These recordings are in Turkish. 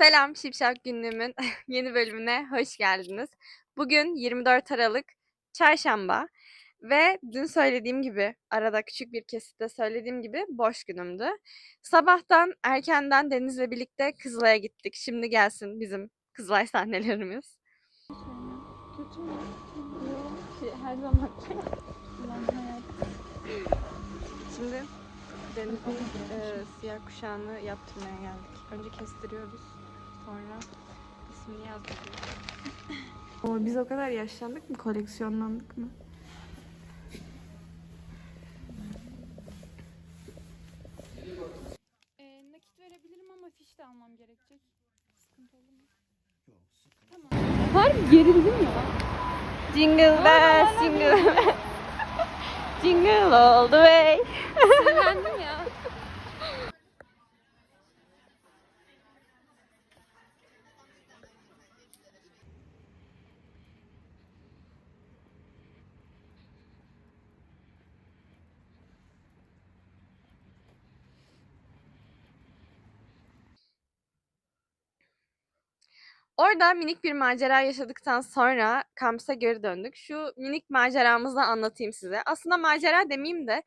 Selam Şipşak Günlüğümün yeni bölümüne hoş geldiniz. Bugün 24 Aralık Çarşamba ve dün söylediğim gibi arada küçük bir kesitte söylediğim gibi boş günümdü. Sabahtan erkenden Deniz'le birlikte Kızılay'a gittik. Şimdi gelsin bizim Kızılay sahnelerimiz. Kötü. Her zaman. Şimdi Deniz'in e, siyah kuşağını yaptırmaya geldik. Önce kestiriyoruz. Sonra ismini yazdırıyoruz. O, biz o kadar yaşlandık mı? Koleksiyonlandık mı? Ee, nakit verebilirim ama fiş de almam gerekecek. Sıkıntı olur mu? Harbi gerildim ya. Jingle bells, jingle bells. jingle all the way. Sinirlendim ya. Orada minik bir macera yaşadıktan sonra kampüse geri döndük. Şu minik maceramızı anlatayım size. Aslında macera demeyeyim de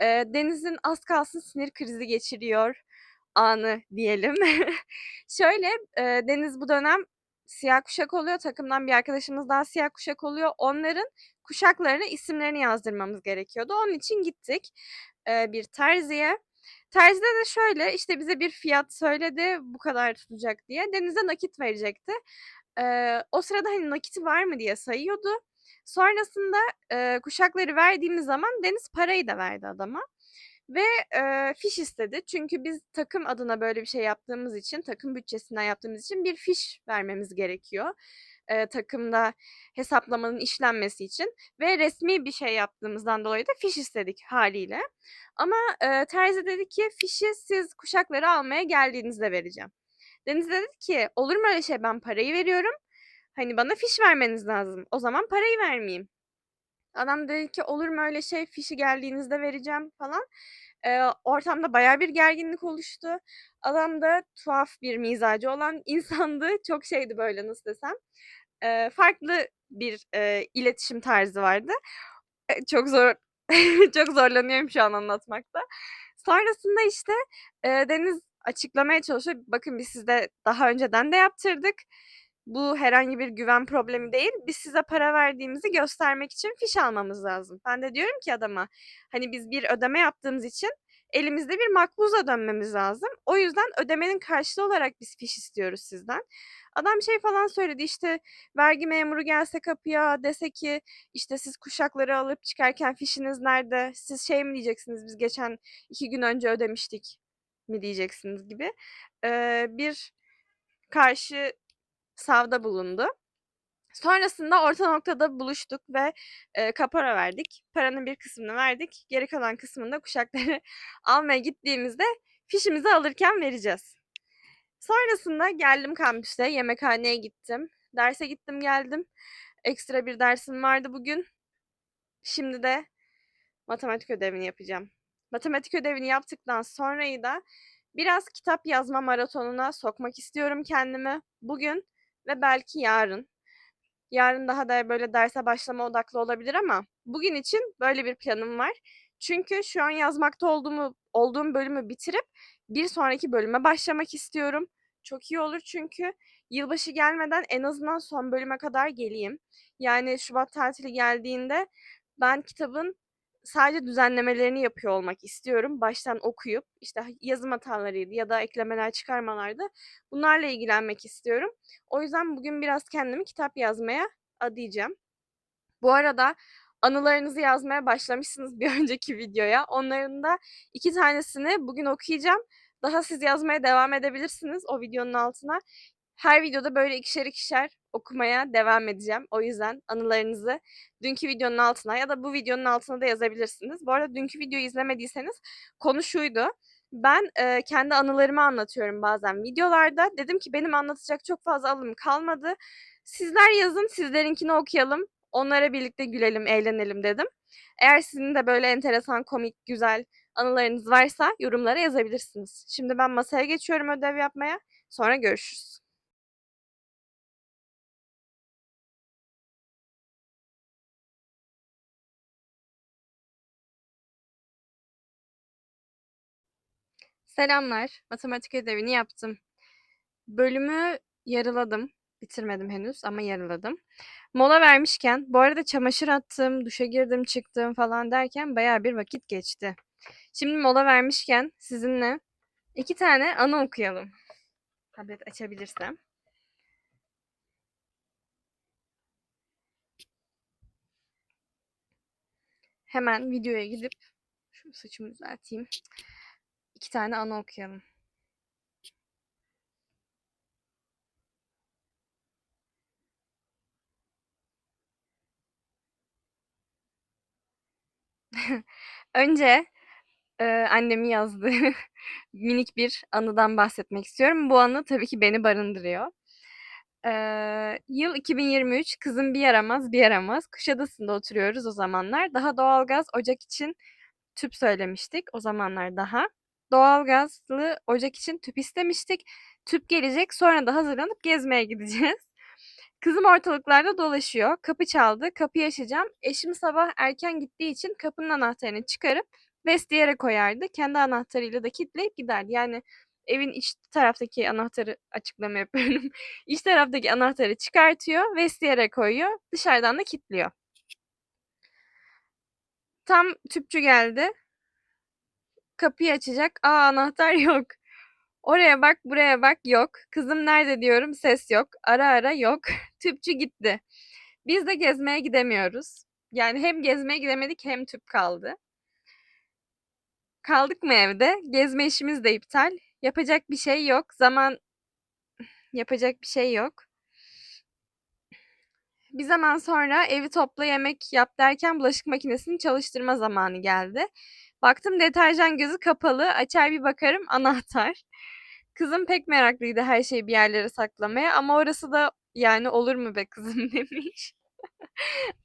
e, Deniz'in az kalsın sinir krizi geçiriyor anı diyelim. Şöyle e, Deniz bu dönem siyah kuşak oluyor. Takımdan bir arkadaşımız daha siyah kuşak oluyor. Onların kuşaklarına isimlerini yazdırmamız gerekiyordu. Onun için gittik e, bir terziye. Terzide de şöyle işte bize bir fiyat söyledi bu kadar tutacak diye. Deniz'e nakit verecekti. Ee, o sırada hani nakiti var mı diye sayıyordu. Sonrasında e, kuşakları verdiğimiz zaman Deniz parayı da verdi adama. Ve e, fiş istedi. Çünkü biz takım adına böyle bir şey yaptığımız için, takım bütçesinden yaptığımız için bir fiş vermemiz gerekiyor. E, takımda hesaplamanın işlenmesi için. Ve resmi bir şey yaptığımızdan dolayı da fiş istedik haliyle. Ama e, terzi dedi ki fişi siz kuşakları almaya geldiğinizde vereceğim. Deniz dedi ki olur mu öyle şey ben parayı veriyorum. Hani bana fiş vermeniz lazım. O zaman parayı vermeyeyim. Adam dedi ki olur mu öyle şey fişi geldiğinizde vereceğim falan. E, ortamda baya bir gerginlik oluştu. Adam da tuhaf bir mizacı olan insandı. Çok şeydi böyle nasıl desem. E, farklı bir e, iletişim tarzı vardı. E, çok zor çok zorlanıyorum şu an anlatmakta. Sonrasında işte e, Deniz açıklamaya çalışıyor. Bakın biz sizde daha önceden de yaptırdık. Bu herhangi bir güven problemi değil. Biz size para verdiğimizi göstermek için fiş almamız lazım. Ben de diyorum ki adama hani biz bir ödeme yaptığımız için elimizde bir makbuza dönmemiz lazım. O yüzden ödemenin karşılığı olarak biz fiş istiyoruz sizden. Adam şey falan söyledi işte vergi memuru gelse kapıya dese ki işte siz kuşakları alıp çıkarken fişiniz nerede? Siz şey mi diyeceksiniz biz geçen iki gün önce ödemiştik mi diyeceksiniz gibi. Ee, bir karşı savda bulundu. Sonrasında orta noktada buluştuk ve e, kapora verdik. Paranın bir kısmını verdik. Geri kalan kısmını da kuşakları almaya gittiğimizde fişimizi alırken vereceğiz. Sonrasında geldim kampüste, yemekhaneye gittim. Derse gittim geldim. Ekstra bir dersim vardı bugün. Şimdi de matematik ödevini yapacağım. Matematik ödevini yaptıktan sonrayı da biraz kitap yazma maratonuna sokmak istiyorum kendimi. Bugün ve belki yarın. Yarın daha da böyle derse başlama odaklı olabilir ama bugün için böyle bir planım var. Çünkü şu an yazmakta olduğumu olduğum bölümü bitirip bir sonraki bölüme başlamak istiyorum. Çok iyi olur çünkü yılbaşı gelmeden en azından son bölüme kadar geleyim. Yani Şubat tatili geldiğinde ben kitabın sadece düzenlemelerini yapıyor olmak istiyorum. Baştan okuyup işte yazım hatalarıydı ya da eklemeler çıkarmalardı. Bunlarla ilgilenmek istiyorum. O yüzden bugün biraz kendimi kitap yazmaya adayacağım. Bu arada anılarınızı yazmaya başlamışsınız bir önceki videoya. Onların da iki tanesini bugün okuyacağım. Daha siz yazmaya devam edebilirsiniz o videonun altına. Her videoda böyle ikişer ikişer okumaya devam edeceğim. O yüzden anılarınızı dünkü videonun altına ya da bu videonun altına da yazabilirsiniz. Bu arada dünkü videoyu izlemediyseniz konu şuydu. Ben e, kendi anılarımı anlatıyorum bazen videolarda. Dedim ki benim anlatacak çok fazla alım kalmadı. Sizler yazın, sizlerinkini okuyalım. Onlara birlikte gülelim, eğlenelim dedim. Eğer sizin de böyle enteresan, komik, güzel anılarınız varsa yorumlara yazabilirsiniz. Şimdi ben masaya geçiyorum ödev yapmaya. Sonra görüşürüz. Selamlar. Matematik ödevini yaptım. Bölümü yarıladım. Bitirmedim henüz ama yarıladım. Mola vermişken, bu arada çamaşır attım, duşa girdim, çıktım falan derken bayağı bir vakit geçti. Şimdi mola vermişken sizinle iki tane anı okuyalım. Tablet açabilirsem. Hemen videoya gidip şu saçımı düzelteyim. İki tane anı okuyalım. Önce e, annemin yazdığı minik bir anıdan bahsetmek istiyorum. Bu anı tabii ki beni barındırıyor. E, yıl 2023, kızım bir yaramaz bir yaramaz. Kuşadası'nda oturuyoruz o zamanlar. Daha doğalgaz, ocak için tüp söylemiştik o zamanlar daha. Doğalgazlı ocak için tüp istemiştik. Tüp gelecek, sonra da hazırlanıp gezmeye gideceğiz. Kızım ortalıklarda dolaşıyor. Kapı çaldı. Kapıyı açacağım. Eşim sabah erken gittiği için kapının anahtarını çıkarıp vestiyere koyardı. Kendi anahtarıyla da kilitleyip giderdi. Yani evin iç taraftaki anahtarı açıklama yapıyorum. iç taraftaki anahtarı çıkartıyor, vestiyere koyuyor. Dışarıdan da kilitliyor. Tam tüpçü geldi. Kapıyı açacak. Aa anahtar yok. Oraya bak, buraya bak yok. Kızım nerede diyorum, ses yok. Ara ara yok. Tüpçü gitti. Biz de gezmeye gidemiyoruz. Yani hem gezmeye gidemedik hem tüp kaldı. Kaldık mı evde? Gezme işimiz de iptal. Yapacak bir şey yok. Zaman yapacak bir şey yok. Bir zaman sonra evi topla yemek yap derken bulaşık makinesini çalıştırma zamanı geldi. Baktım deterjan gözü kapalı. Açar bir bakarım anahtar. Kızım pek meraklıydı her şeyi bir yerlere saklamaya ama orası da yani olur mu be kızım demiş.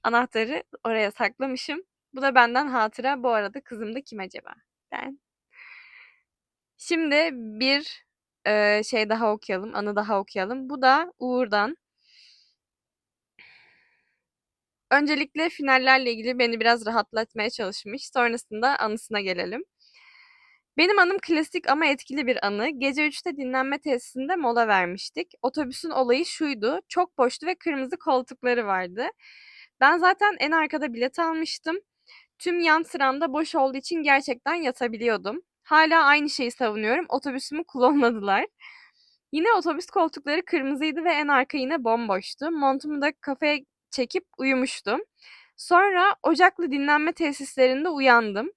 Anahtarı oraya saklamışım. Bu da benden hatıra. Bu arada kızım da kim acaba? Ben. Şimdi bir e, şey daha okuyalım, anı daha okuyalım. Bu da Uğur'dan. Öncelikle finallerle ilgili beni biraz rahatlatmaya çalışmış. Sonrasında anısına gelelim. Benim anım klasik ama etkili bir anı. Gece 3'te dinlenme tesisinde mola vermiştik. Otobüsün olayı şuydu. Çok boştu ve kırmızı koltukları vardı. Ben zaten en arkada bilet almıştım. Tüm yan sıramda boş olduğu için gerçekten yatabiliyordum. Hala aynı şeyi savunuyorum. Otobüsümü klonladılar. Yine otobüs koltukları kırmızıydı ve en arka yine bomboştu. Montumu da kafaya çekip uyumuştum. Sonra ocaklı dinlenme tesislerinde uyandım.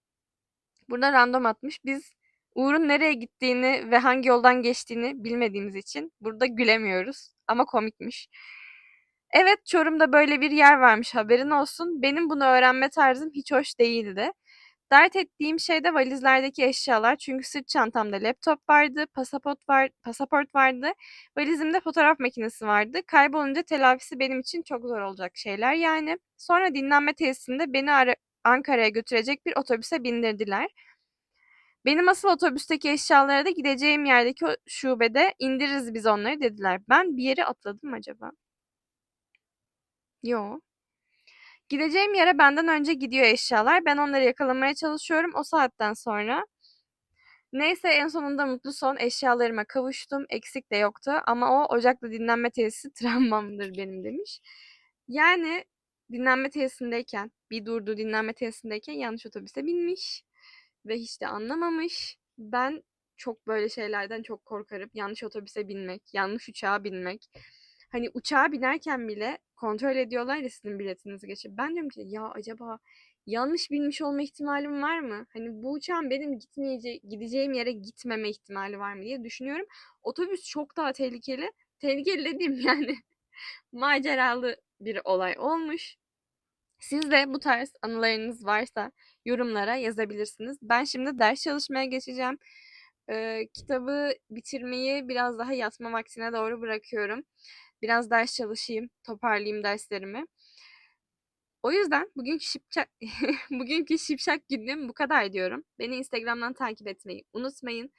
Burada random atmış. Biz Uğur'un nereye gittiğini ve hangi yoldan geçtiğini bilmediğimiz için burada gülemiyoruz. Ama komikmiş. Evet Çorum'da böyle bir yer varmış haberin olsun. Benim bunu öğrenme tarzım hiç hoş değildi. Dert ettiğim şey de valizlerdeki eşyalar. Çünkü sırt çantamda laptop vardı, pasaport var, pasaport vardı. Valizimde fotoğraf makinesi vardı. Kaybolunca telafisi benim için çok zor olacak şeyler yani. Sonra dinlenme tesisinde beni ara- Ankara'ya götürecek bir otobüse bindirdiler. Benim asıl otobüsteki eşyalara da gideceğim yerdeki o şubede indiririz biz onları dediler. Ben bir yere atladım acaba? Yo. Gideceğim yere benden önce gidiyor eşyalar. Ben onları yakalamaya çalışıyorum o saatten sonra. Neyse en sonunda mutlu son eşyalarıma kavuştum. Eksik de yoktu ama o ocakla dinlenme tesisi travmamdır benim demiş. Yani dinlenme tesisindeyken, bir durduğu dinlenme tesisindeyken yanlış otobüse binmiş ve hiç de anlamamış. Ben çok böyle şeylerden çok korkarım. Yanlış otobüse binmek, yanlış uçağa binmek. Hani uçağa binerken bile kontrol ediyorlar ya sizin biletinizi geçip. Ben diyorum ki ya acaba yanlış bilmiş olma ihtimalim var mı? Hani bu uçağın benim gitmeyece gideceğim yere gitmeme ihtimali var mı diye düşünüyorum. Otobüs çok daha tehlikeli. Tehlikeli dediğim yani maceralı bir olay olmuş. Siz de bu tarz anılarınız varsa yorumlara yazabilirsiniz. Ben şimdi ders çalışmaya geçeceğim. Ee, kitabı bitirmeyi biraz daha yatma vaktine doğru bırakıyorum. Biraz ders çalışayım, toparlayayım derslerimi. O yüzden bugünkü şipşak, bugünkü şipşak günlüğüm bu kadar diyorum. Beni Instagram'dan takip etmeyi unutmayın.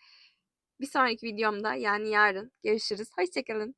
Bir sonraki videomda yani yarın görüşürüz. Hoşçakalın.